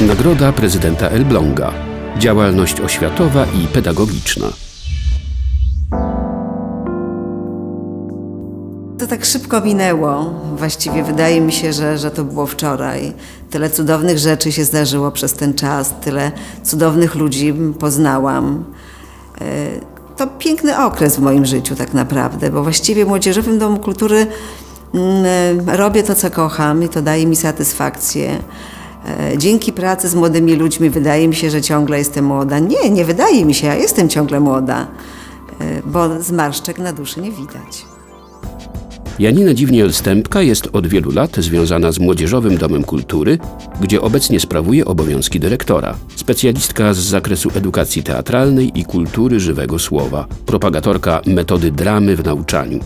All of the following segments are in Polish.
Nagroda prezydenta Elbląga. Działalność oświatowa i pedagogiczna. To tak szybko minęło. Właściwie wydaje mi się, że, że to było wczoraj. Tyle cudownych rzeczy się zdarzyło przez ten czas, tyle cudownych ludzi poznałam. E, to piękny okres w moim życiu tak naprawdę, bo właściwie w Młodzieżowym Domu Kultury mm, e, robię to, co kocham i to daje mi satysfakcję. E, dzięki pracy z młodymi ludźmi wydaje mi się, że ciągle jestem młoda. Nie, nie wydaje mi się, ja jestem ciągle młoda, bo zmarszczek na duszy nie widać. Janina Dziwniel-Stępka jest od wielu lat związana z Młodzieżowym Domem Kultury, gdzie obecnie sprawuje obowiązki dyrektora. Specjalistka z zakresu edukacji teatralnej i kultury żywego słowa, propagatorka metody dramy w nauczaniu.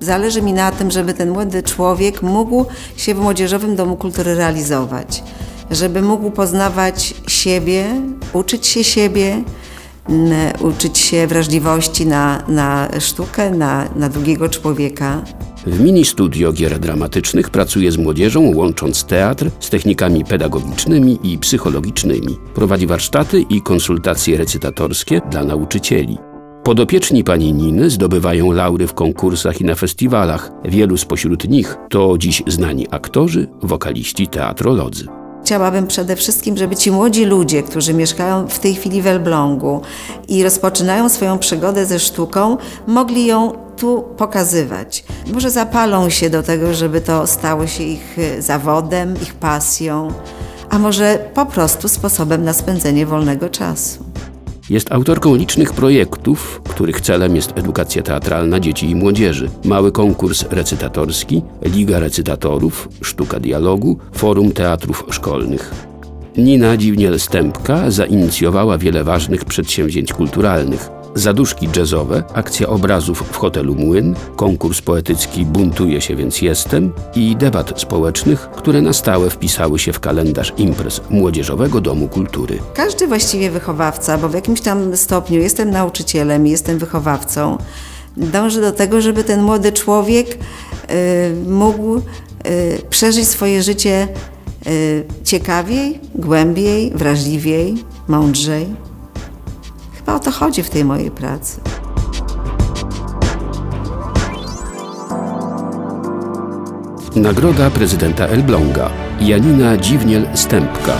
Zależy mi na tym, żeby ten młody człowiek mógł się w Młodzieżowym Domu Kultury realizować, żeby mógł poznawać siebie, uczyć się siebie, uczyć się wrażliwości na, na sztukę, na, na drugiego człowieka. W mini studio gier dramatycznych pracuje z młodzieżą, łącząc teatr z technikami pedagogicznymi i psychologicznymi. Prowadzi warsztaty i konsultacje recytatorskie dla nauczycieli. Podopieczni pani Niny zdobywają laury w konkursach i na festiwalach. Wielu spośród nich to dziś znani aktorzy, wokaliści, teatrolodzy. Chciałabym przede wszystkim, żeby ci młodzi ludzie, którzy mieszkają w tej chwili w Elblągu i rozpoczynają swoją przygodę ze sztuką, mogli ją tu pokazywać. Może zapalą się do tego, żeby to stało się ich zawodem, ich pasją, a może po prostu sposobem na spędzenie wolnego czasu. Jest autorką licznych projektów, których celem jest edukacja teatralna dzieci i młodzieży. Mały konkurs recytatorski, Liga Recytatorów, Sztuka Dialogu, Forum Teatrów Szkolnych. Nina Dziwniel-Stępka zainicjowała wiele ważnych przedsięwzięć kulturalnych. Zaduszki jazzowe, akcja obrazów w hotelu Młyn, konkurs poetycki Buntuje się więc jestem i debat społecznych, które na stałe wpisały się w kalendarz imprez Młodzieżowego Domu Kultury. Każdy właściwie wychowawca, bo w jakimś tam stopniu jestem nauczycielem, jestem wychowawcą, dąży do tego, żeby ten młody człowiek y, mógł y, przeżyć swoje życie y, ciekawiej, głębiej, wrażliwiej, mądrzej. Chyba o to chodzi w tej mojej pracy. Nagroda prezydenta Elbląga Janina Dziwniel-Stępka